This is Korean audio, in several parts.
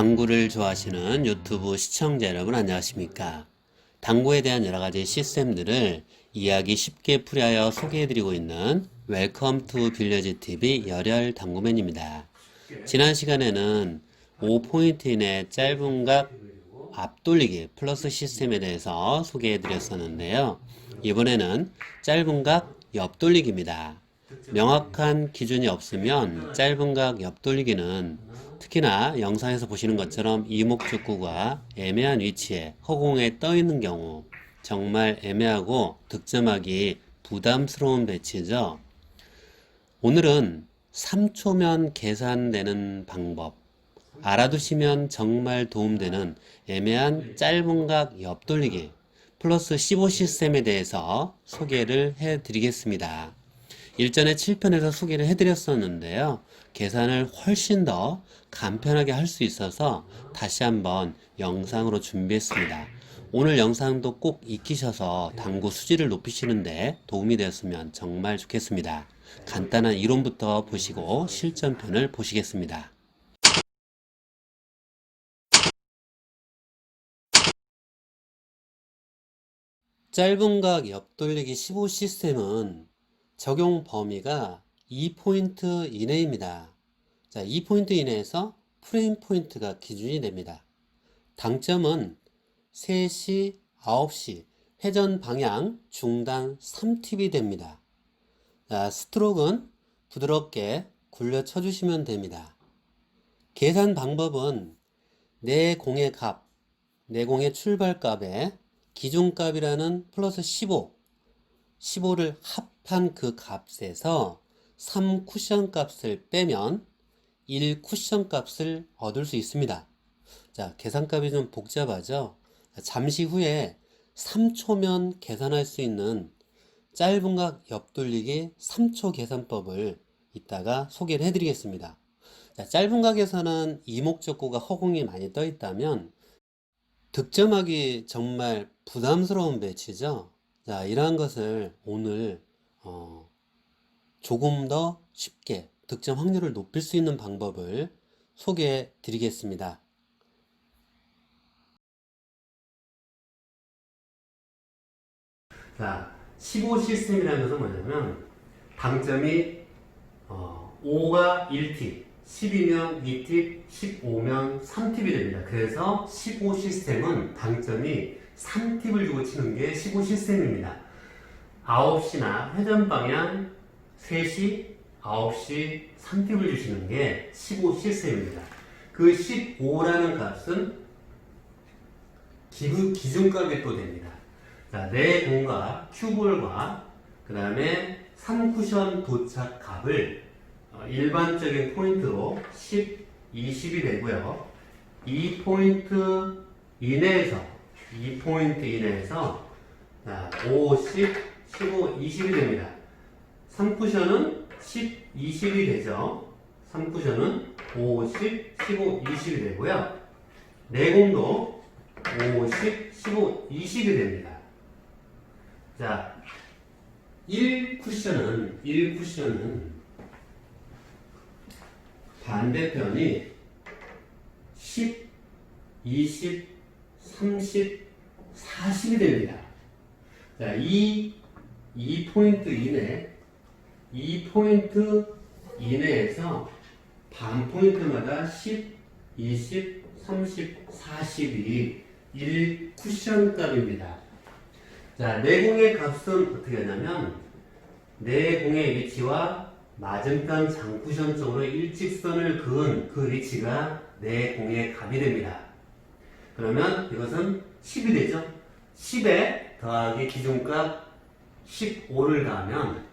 당구를 좋아하시는 유튜브 시청자 여러분 안녕하십니까? 당구에 대한 여러 가지 시스템들을 이야기 쉽게 풀이하여 소개해드리고 있는 웰컴 투 빌려지 TV 열혈 당구맨입니다. 지난 시간에는 5포인트 이내 짧은 각 앞돌리기 플러스 시스템에 대해서 소개해드렸었는데요. 이번에는 짧은 각 옆돌리기입니다. 명확한 기준이 없으면 짧은 각 옆돌리기는 특히나 영상에서 보시는 것처럼 이목적구가 애매한 위치에 허공에 떠 있는 경우 정말 애매하고 득점하기 부담스러운 배치죠. 오늘은 3초면 계산되는 방법, 알아두시면 정말 도움되는 애매한 짧은 각 옆돌리기 플러스 15 시스템에 대해서 소개를 해 드리겠습니다. 일전에 7편에서 소개를 해드렸었는데요. 계산을 훨씬 더 간편하게 할 수 있어서 다시 한번 영상으로 준비했습니다. 오늘 영상도 꼭 익히셔서 당구 수지를 높이시는데 도움이 되었으면 정말 좋겠습니다. 간단한 이론부터 보시고 실전편을 보시겠습니다. 짧은 각 옆돌리기 15 시스템은 적용 범위가 2포인트 이내입니다. 자, 2포인트 이내에서 프레임 포인트가 기준이 됩니다. 당점은 3시, 9시, 회전 방향 중단 3팁이 됩니다. 자, 스트로크는 부드럽게 굴려 쳐주시면 됩니다. 계산 방법은 내 공의 값, 내 공의 출발값에 기준값이라는 플러스 15, 15를 합 한 그 값에서 3 쿠션 값을 빼면 1 쿠션 값을 얻을 수 있습니다. 자, 계산값이 좀 복잡하죠? 잠시 후에 3초면 계산할 수 있는 짧은 각 옆돌리기 3초 계산법을 이따가 소개를 해드리겠습니다. 자, 짧은 각에서는 이목적구가 허공이 많이 떠 있다면 득점하기 정말 부담스러운 배치죠. 자, 이러한 것을 오늘 어, 조금 더 쉽게 득점 확률을 높일 수 있는 방법을 소개해 드리겠습니다. 자, 15 시스템이라는 것은 뭐냐면 당점이 어, 5가 1팁, 10이면 2팁, 15면 3팁이 됩니다. 그래서 15 시스템은 당점이 3팁을 주고 치는 게 15 시스템입니다. 9시나 회전 방향 3시, 9시 3팁을 주시는 게 15 시스템입니다. 그 15라는 값은 기부, 기준값이 또 됩니다. 자, 내 공과 큐볼과 그 다음에 3쿠션 도착 값을 어, 일반적인 포인트로 10, 20이 되고요. 이 포인트 이내에서 이 포인트 이내에서 자, 5, 10, 15, 20이 됩니다. 3쿠션은 10, 20이 되죠. 3쿠션은 5, 10, 15, 20이 되고요. 내공도 5, 10, 15, 20이 됩니다. 자, 1쿠션은 1쿠션은 반대편이 10, 20, 30, 40이 됩니다. 자, 이, 이 포인트 이내, 이 포인트 이내에서 반 포인트마다 10, 20, 30, 40이 1 쿠션 값입니다. 자, 내공의 값은 어떻게 하냐면 내공의 위치와 맞은편 장쿠션 쪽으로 일직선을 그은 그 위치가 내공의 값이 됩니다. 그러면 이것은 10이 되죠? 10에 더하기 기준값 15를 더하면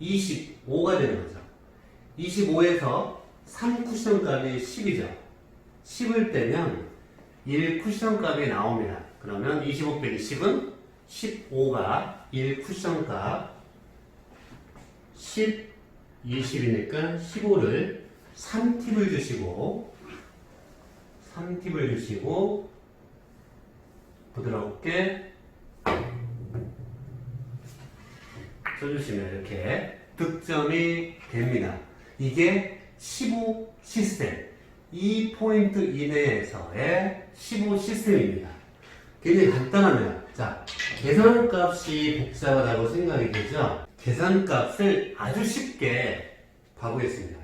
25가 되는 거죠. 25에서 3쿠션 값이 10이죠. 10을 빼면 1쿠션 값이 나옵니다. 그러면 25 빼기 10은 15가 1쿠션 값 10, 20이니까 15를 3팁을 주시고 3팁을 주시고 부드럽게 써주시면 이렇게 득점이 됩니다. 이게 15 시스템 이 포인트 이내에서의 15 시스템입니다. 굉장히 간단하네요. 자, 계산값이 복잡하다고 생각이 되죠? 계산값을 아주 쉽게 봐보겠습니다.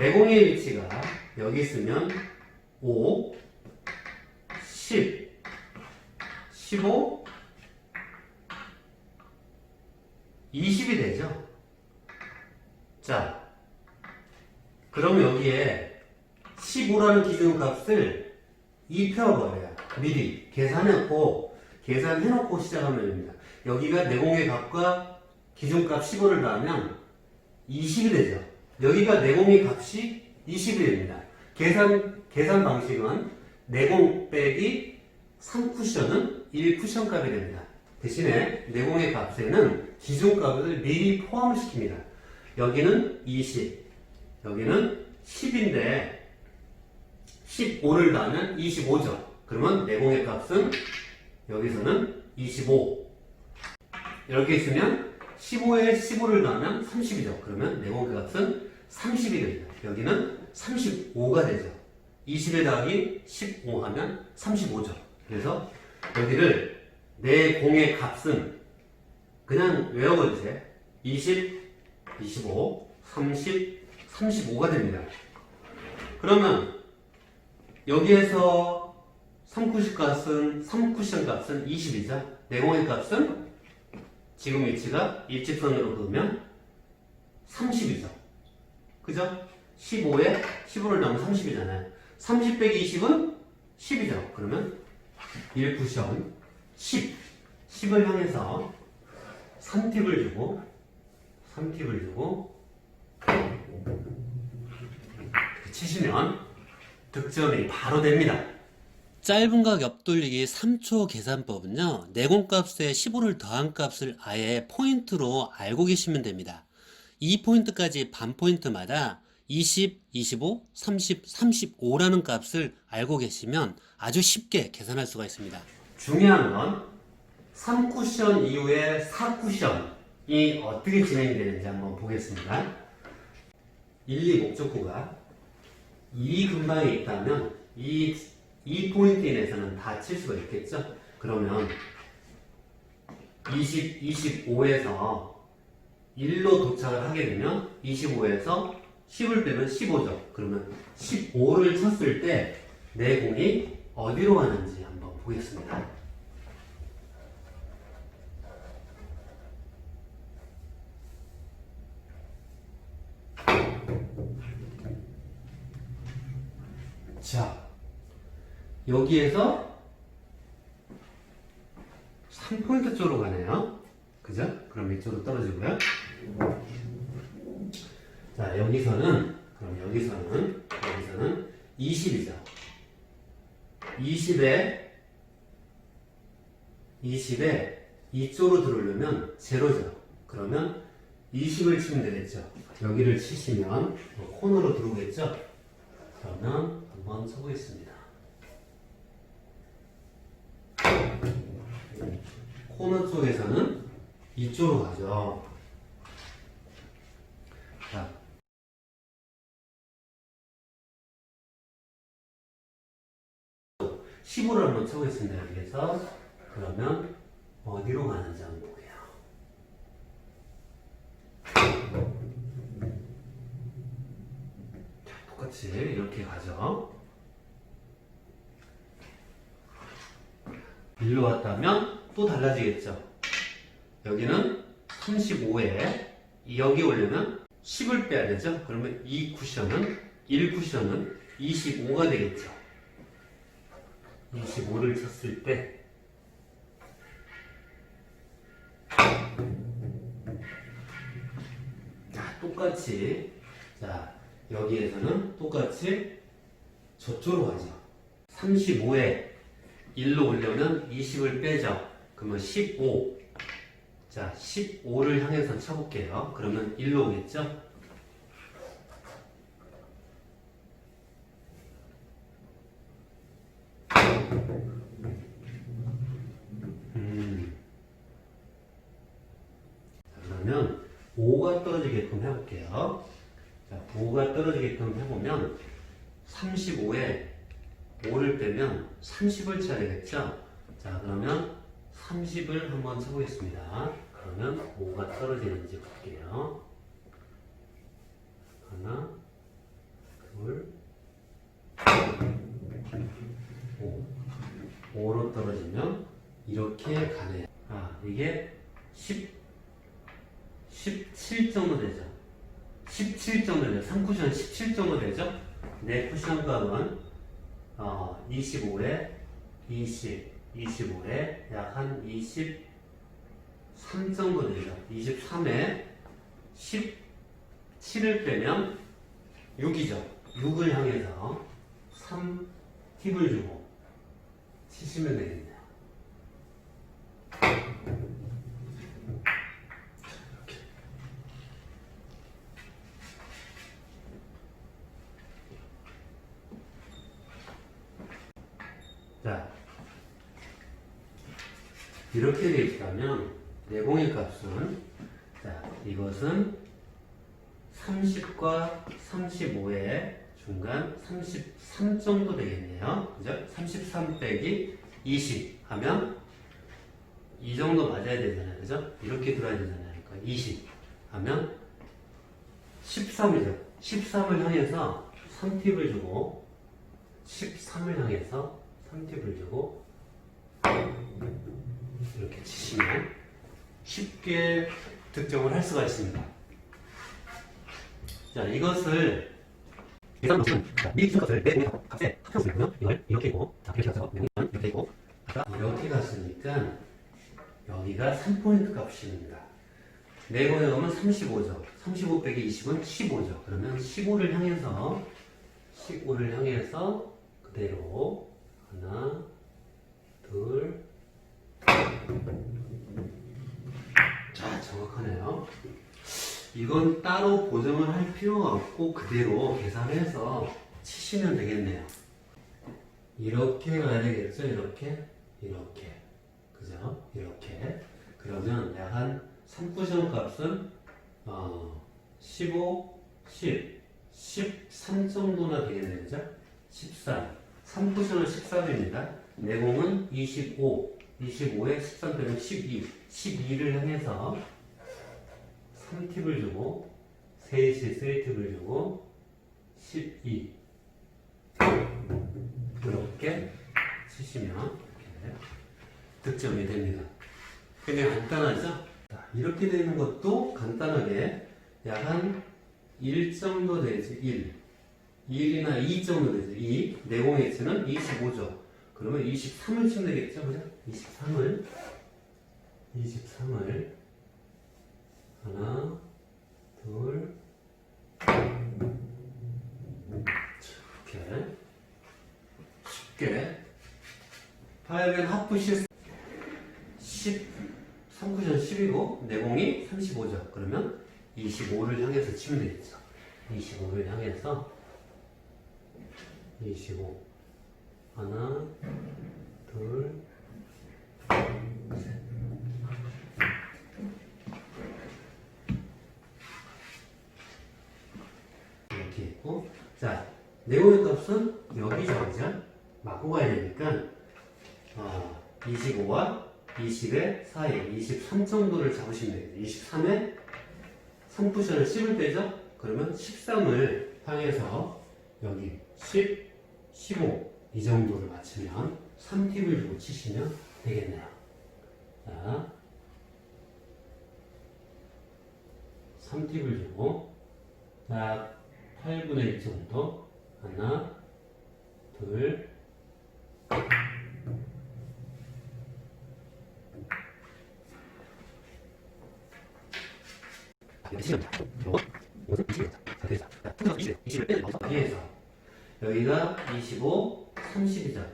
내공의 위치가 여기 있으면 5, 10, 15, 20이 되죠? 자, 그럼 여기에 15라는 기준값을 입혀버려요. 미리 계산해놓고, 계산해놓고 시작하면 됩니다. 여기가 내공의 값과 기준값 15를 더하면 20이 되죠. 여기가 내공의 값이 20이 됩니다. 계산, 계산 방식은 내공 빼기 3쿠션은 1쿠션 값이 됩니다. 대신에 내공의 값에는 기준값을 미리 포함시킵니다. 여기는 20, 여기는 10인데 15를 더하면 25죠. 그러면 내공의 값은 여기서는 25. 이렇게 있으면 15에 15를 더하면 30이죠. 그러면 내공의 값은 30이 됩니다. 여기는 35가 되죠. 20에 더하기 15 하면 35죠. 그래서 여기를 내 공의 값은 그냥 외워보세요. 20, 25, 30, 35가 됩니다. 그러면 여기에서 3쿠션 값은 3쿠션 값은 20이죠. 내공의 값은 지금 위치가 일직선으로 그으면 30이죠. 그죠? 15에 15를 넣으면 30이잖아요. 30 빼기 20은 10이죠. 그러면 1쿠션 10. 10을 향해서 3팁을 주고 3팁을 주고 치시면 득점이 바로 됩니다. 짧은 각 옆돌리기 3초 계산법은요, 내공값에 15를 더한 값을 아예 포인트로 알고 계시면 됩니다. 이 포인트까지 반 포인트마다 20, 25, 30, 35라는 값을 알고 계시면 아주 쉽게 계산할 수가 있습니다. 중요한 건 3쿠션 이후에 4쿠션이 어떻게 진행이 되는지 한번 보겠습니다. 1, 2 목적구가 이 근방에 있다면 이, 이 포인트 인에서는 다 칠 수가 있겠죠? 그러면 20, 25에서 1로 도착을 하게 되면 25에서 10을 빼면 15죠. 그러면 15를 쳤을 때 내 공이 어디로 가는지 한번 보겠습니다. 자, 여기에서 3포인트 쪽으로 가네요. 그죠? 그럼 이쪽으로 떨어지고요. 자, 여기서는, 그럼 여기서는, 여기서는 20이죠. 20에, 20에 이쪽으로 들어오려면 제로죠. 그러면 20을 치면 되겠죠. 여기를 치시면 뭐 코너로 들어오겠죠. 그러면 한번 쳐보겠습니다. 코너 쪽에서는 이쪽으로 가죠. 자. 시 15를 한번 쳐보겠습니다. 여기에서. 그러면 어디로 가는지 한번 볼게요. 자, 똑같이 이렇게 가죠. 일로 왔다면 또 달라지겠죠. 여기는 35에 여기 오려면 10을 빼야 되죠. 그러면 이 쿠션은 1 쿠션은 25가 되겠죠. 25를 쳤을 때 자, 똑같이 자, 여기에서는 똑같이 저쪽으로 가죠. 35에 1로 오려면 20을 빼죠. 그러면 15. 자, 15를 향해서 쳐볼게요. 그러면 1로 오겠죠? 음. 자, 그러면 5가 떨어지게끔 해볼게요. 자, 5가 떨어지게끔 해보면 35에 5를 빼면 30을 쳐야 되겠죠? 자, 그러면 30을 한번 쳐보겠습니다. 그러면 5가 떨어지는지 볼게요. 하나, 둘, 5. 5로 떨어지면 이렇게 가네요. 아, 이게 10, 17 정도 되죠. 17 정도 되죠. 3쿠션 17 정도 되죠. 내 쿠션 값은 어, 25에 20, 25에 약 한 23 정도 되죠. 23에 17을 빼면 6이죠. 6을 향해서 3 팁을 주고 치시면 되겠네요. 자, 이렇게 되어 있다면 내공의 값은 자, 이것은 30과 35의 중간 33 정도 되겠네요. 그죠? 33 빼기 20 하면 이 정도 맞아야 되잖아요. 그죠? 이렇게 들어야 되잖아요. 그러니까 20 하면 13이죠. 13을 향해서 3팁을 주고 13을 향해서 3팁을 주고 이렇게 치시면 쉽게 득점을 할 수가 있습니다. 자, 이것을 계산 방식은 자, 미리 기준 값을 내 공의 값에 합쳤으면 이걸 이렇게 있고 자, 이렇게 가서 명은 이렇게 아까 이렇게 갔으니까 여기가 3포인트 값입니다. 내 공의 값은 35죠. 35 빼기 20은 15죠. 그러면 15를 향해서 15를 향해서 그대로 하나, 둘, 자, 정확하네요. 이건 따로 보정을 할 필요가 없고 그대로 계산해서 치시면 되겠네요. 이렇게 가야 되겠죠? 이렇게? 이렇게. 그죠? 이렇게. 그러면 약 한 3쿠션 값은 어, 15, 10, 13 정도나 되겠네요. 그죠? 13. 3쿠션은 13입니다. 내공은 25. 25에 13 빼면 12. 12를 향해서 3팁을 주고 3시 3팁을 주고 12 이렇게 치시면 득점이 됩니다. 굉장히 간단하죠? 자, 이렇게 되는 것도 간단하게 약 한1 정도 되지 1 1이나 2 정도 되죠 2 내공의 X는 25죠 그러면 23을 치면 되겠죠 그죠? 23을 23을 하나, 둘, 이렇게 쉽게 8은 하프 시 10, 3쿠션 10이고 내공이 35죠. 그러면 25를 향해서 치면 되겠죠. 25를 향해서 25 하나, 둘, 셋. 이렇게 있고 자 내용의 값은 여기죠 그죠? 맞고 가야 되니까 어, 25와 20의 사이 23 정도를 잡으시면 돼요 23에 3쿠션을 10을 빼죠? 그러면 13을 향해서 여기 10, 15 이 정도를 맞추면 3팁을 주고 치시면 되겠네요 자 3팁을 주고 자 8분의 1 정도 하나 둘 여기가 25, 30이죠.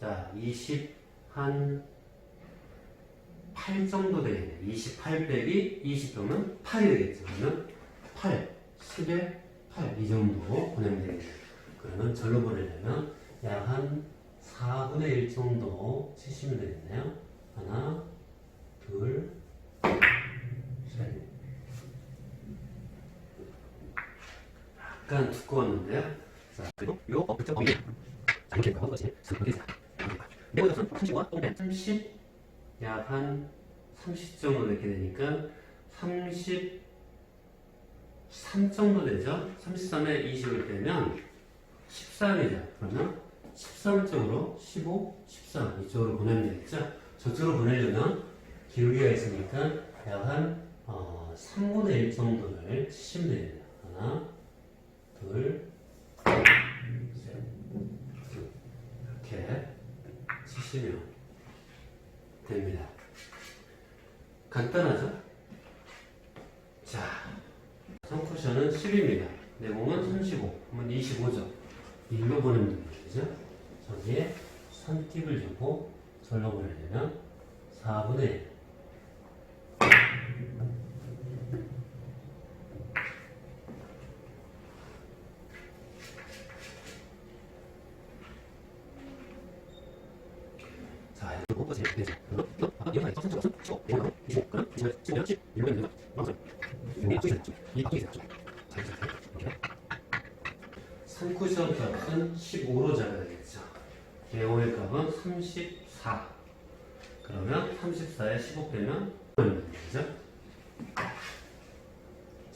자, 20, 한 8 정도 되겠네요. 28 빼기 20점은 8이 되겠죠. 그러면 8, 10에 8, 이 정도 보내면 되겠네요. 그러면 절로 보내려면 약 한 4분의 1 정도 치시면 되겠네요. 하나, 둘, 셋. 약간 두꺼웠는데요. 자, 그리고 요 업적 범위. 자, 이렇게 한 3분의 4. 네 번째는 35와 똥배. 30, 약한 30 정도 이렇게 되니까 33 정도 되죠? 33에 20을 빼면 13이죠. 그러면 13쪽으로 15, 13 이쪽으로 보내면 되겠죠? 저쪽으로 보내려면 기울기가 있으니까 약한 어, 3분의 1 정도를 치시면 됩니다. 하나, 둘, 셋, 쭉 이렇게 치시면 됩니다. 간단하죠? 자, 선쿠션은 10입니다. 내공은 35, 그러면 25죠. 일로 보내면. 그죠? 저기에 선팁을 주고 절로 보내려면 4분의 1. 자, 이거 뭐지? 되죠. 그럼 너 아까 이거 아니죠? 선수 없음? 15, 5, 25, 그럼 20, 15, 10, 1분 되면 맞아요. 이거 앞쪽에 있죠. 이 앞쪽에 있죠. 자, 이렇게 이렇게. 3쿠션 값은 15로 잡아야 되겠죠. 네오의 값은 34. 그러면 34에 15 빼면 그죠?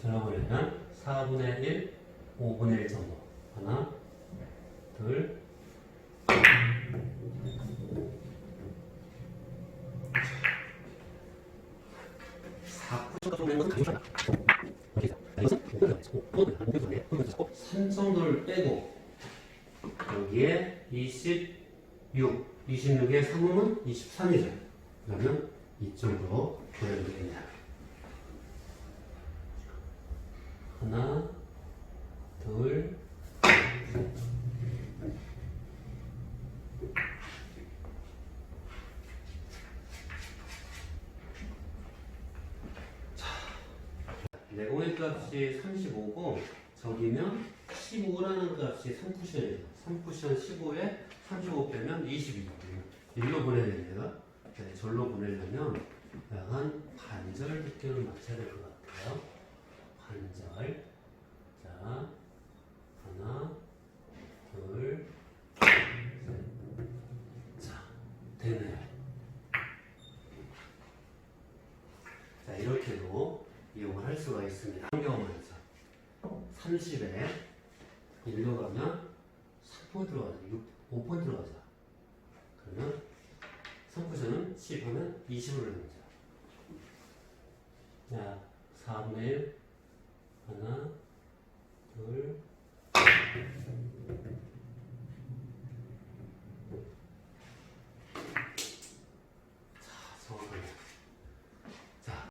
전화번호는 4분의 1, 5분의 1 정도. 하나, 둘, 삼 정도를 빼고 여기에 26, 26에 3은 23이죠. 그러면 이쪽으로 보내면 되겠냐. 하나, 둘, 셋. 내공의 값이 35고 저기면 15라는 값이 3쿠션이죠. 3쿠션 15에 35 빼면 22거든요. 일로 보내야 됩니다. 네, 절로 보내려면 약간 반절 두께를 맞춰야 될 것 같아요. 반절. 자, 하나, 둘, 셋. 자, 되네요. 자, 이렇게도 이용을 할 수가 있습니다. 환경원에서 30에 1로 가면 3포 들어가죠. 6, 5포인트로 가자. 그러면 석구선은 10호는 20으로 나누자. 자, 4분의 1, 하나, 둘, 셋.